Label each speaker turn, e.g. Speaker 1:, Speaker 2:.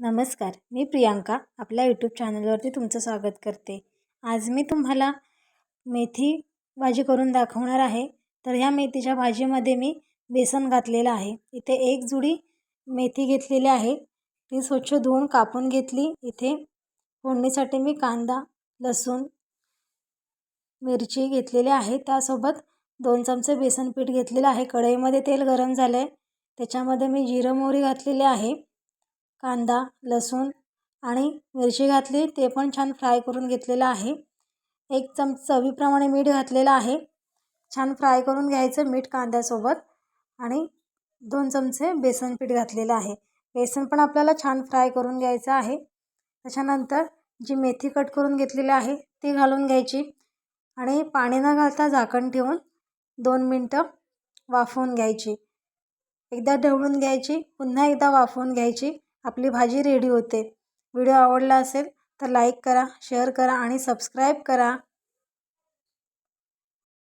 Speaker 1: नमस्कार मी प्रियांका आपल्या यूट्यूब चॅनलवरती तुमचं स्वागत करते. आज मी तुम्हाला मेथी भाजी करून दाखवणार आहे. तर ह्या मेथीच्या भाजीमध्ये मी बेसन घातलेलं आहे. इथे एक जुडी मेथी घेतलेली आहे. ती स्वच्छ धुवून कापून घेतली. इथे फोडणीसाठी मी कांदा लसूण मिरची घेतलेली आहे. त्यासोबत दोन चमचे बेसन पीठ घेतलेलं आहे. कढईमध्ये तेल गरम झालं आहे त्याच्यामध्ये मी जिरं मोहरी घातलेली आहे. कांदा लसूण आणि मिरची घातली. ते पण छान फ्राय करून घेतलेलं आहे. एक चम चवीप्रमाणे मीठ घातलेलं आहे. छान फ्राय करून घ्यायचं मीठ कांद्यासोबत आणि दोन चमचे बेसन पीठ घातलेलं आहे. बेसन पण आपल्याला छान फ्राय करून घ्यायचं आहे. त्याच्यानंतर जी मेथी कट करून घेतलेली आहे ती घालून घ्यायची आणि पाणी न घालता झाकण ठेवून दोन मिनटं वाफवून घ्यायची. एकदा ढवळून घ्यायची पुन्हा एकदा वाफवून घ्यायची. आपली भाजी रेडी होते. व्हिडिओ आवडला असेल तर लाईक करा शेअर करा आणि सबस्क्राईब करा.